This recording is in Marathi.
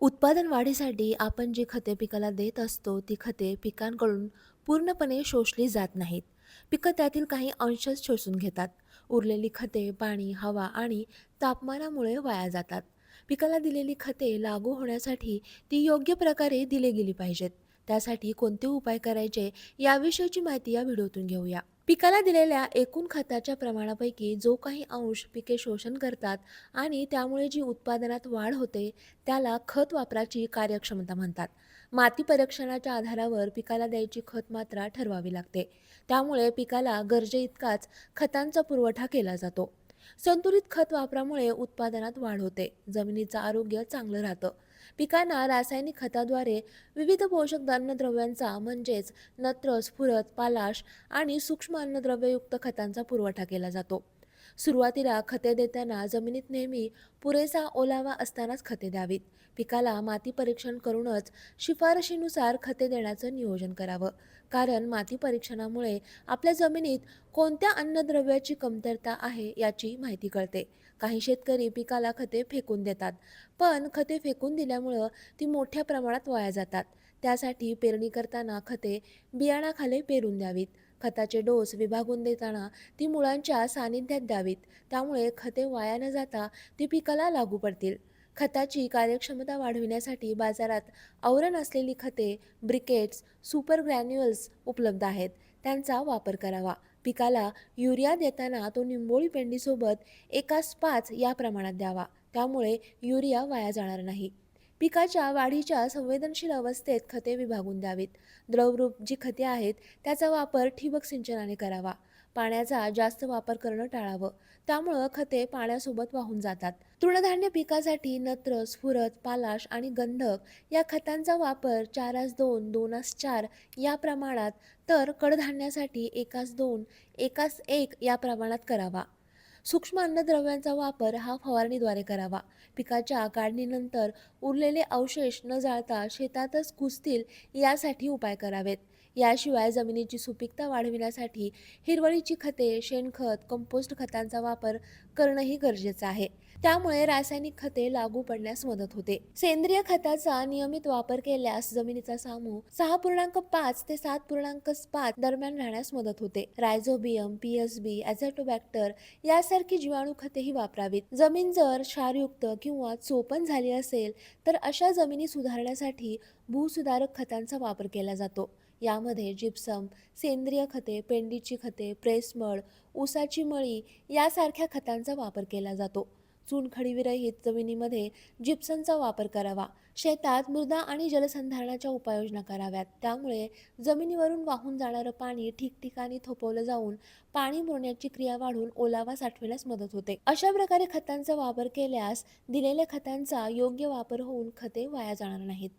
उत्पादन वाढीसाठी आपण जी खते पिकाला देत असतो ती खते पिकांकडून पूर्णपणे शोषली जात नाहीत. पिकं त्यातील काही अंशच शोषून घेतात. उरलेली खते पाणी हवा आणि तापमानामुळे वाया जातात. पिकाला दिलेली खते लागू होण्यासाठी ती योग्य प्रकारे दिली गेली पाहिजेत. त्यासाठी कोणते उपाय करायचे याविषयीची माहिती या व्हिडिओतून घेऊया. पिकाला दिलेल्या एकूण खताच्या प्रमाणापैकी जो काही अंश पिके शोषण करतात आणि त्यामुळे जी उत्पादनात वाढ होते त्याला खत वापराची कार्यक्षमता म्हणतात. माती परीक्षणाच्या आधारावर पिकाला द्यायची खत मात्रा ठरवावी लागते. त्यामुळे पिकाला गरजे इतकाच खतांचा पुरवठा केला जातो. संतुलित खत वापरामुळे उत्पादनात वाढ होते. जमिनीचं आरोग्य चांगलं राहतं. पिकांना रासायनिक खताद्वारे विविध पोषक अन्नद्रव्यांचा म्हणजेच नत्र स्फुरत पालाश आणि सूक्ष्म अन्नद्रव्ययुक्त खतांचा पुरवठा केला जातो. सुरुवातीला खते देताना जमिनीत नेहमी पुरेसा ओलावा असतानाच खते द्यावीत. पिकाला माती परीक्षण करूनच शिफारशीनुसार खते देण्याचं नियोजन करावं. कारण माती परीक्षणामुळे आपल्या जमिनीत कोणत्या अन्नद्रव्याची कमतरता आहे याची माहिती कळते. काही शेतकरी पिकाला खते फेकून देतात पण खते फेकून दिल्यामुळं ती मोठ्या प्रमाणात वाया जातात. त्यासाठी पेरणी करताना खते बियाणाखाली पेरून द्यावीत. खताचे डोस विभागून देताना ती मुळांच्या सानिध्यात द्यावीत. त्यामुळे खते वाया न जाता ती पिकाला लागू पडतील. खताची कार्यक्षमता वाढविण्यासाठी बाजारात आवरण असलेली खते ब्रिकेट्स सुपर ग्रॅन्युअल्स उपलब्ध आहेत. त्यांचा वापर करावा. पिकाला युरिया देताना तो निंबोळी पेंडीसोबत एकास पाच या प्रमाणात द्यावा. त्यामुळे युरिया वाया जाणार नाही. पिकाच्या वाढीच्या संवेदनशील अवस्थेत खते विभागून द्यावीत. द्रवरूप जी खते आहेत त्याचा वापर ठिबक सिंचनाने करावा. पाण्याचा जास्त वापर करणं टाळावं. त्यामुळं खते पाण्यासोबत वाहून जातात. तृणधान्य पिकासाठी नत्र स्फुरत पालाश आणि गंधक या खतांचा वापर चारास दोन दोनास चार या प्रमाणात तर कडधान्यासाठी एकास दोन एकास एक या प्रमाणात करावा. सूक्ष्म अन्नद्रव्यांचा वापर हा फवारणीद्वारे करावा. पिकाच्या काढणीनंतर उरलेले अवशेष न जाळता शेतातच कुजतील यासाठी उपाय करावेत. याशिवाय जमिनीची सुपीकता वाढविण्यासाठी हिरवळीची खते शेणखत कंपोस्ट खतांचा वापर करणंही गरजेचं आहे. त्यामुळे रासायनिक खते लागू पडण्यास मदत होते. सेंद्रिय खताचा नियमित वापर केल्यास जमिनीचा सामू सहा पूर्णांक पाच ते सात पूर्णांक पाच दरम्यान राहण्यास मदत होते. रायझोबियम पीएसबी ॲझॅटोबॅक्टर यासारखी जीवाणू खतेही वापरावीत. जमीन जर क्षारयुक्त किंवा चोपण झाली असेल तर अशा जमिनी सुधारण्यासाठी भूसुधारक खतांचा वापर केला जातो. यामध्ये जिप्सम सेंद्रिय खते पेंडीची खते प्रेसमळ ऊसाची मळी यासारख्या खतांचा वापर केला जातो. चुनखडीविरहित जमिनीमध्ये जिप्समचा वापर करावा. शेतात मृदा आणि जलसंधारणाच्या उपाययोजना कराव्यात. त्यामुळे जमिनीवरून वाहून जाणारं पाणी ठिकठिकाणी थोपवलं जाऊन पाणी मुरण्याची क्रिया वाढून ओलावा साठविण्यास मदत होते. अशा प्रकारे खतांचा वापर केल्यास दिलेल्या खतांचा योग्य वापर होऊन खते वाया जाणार नाहीत.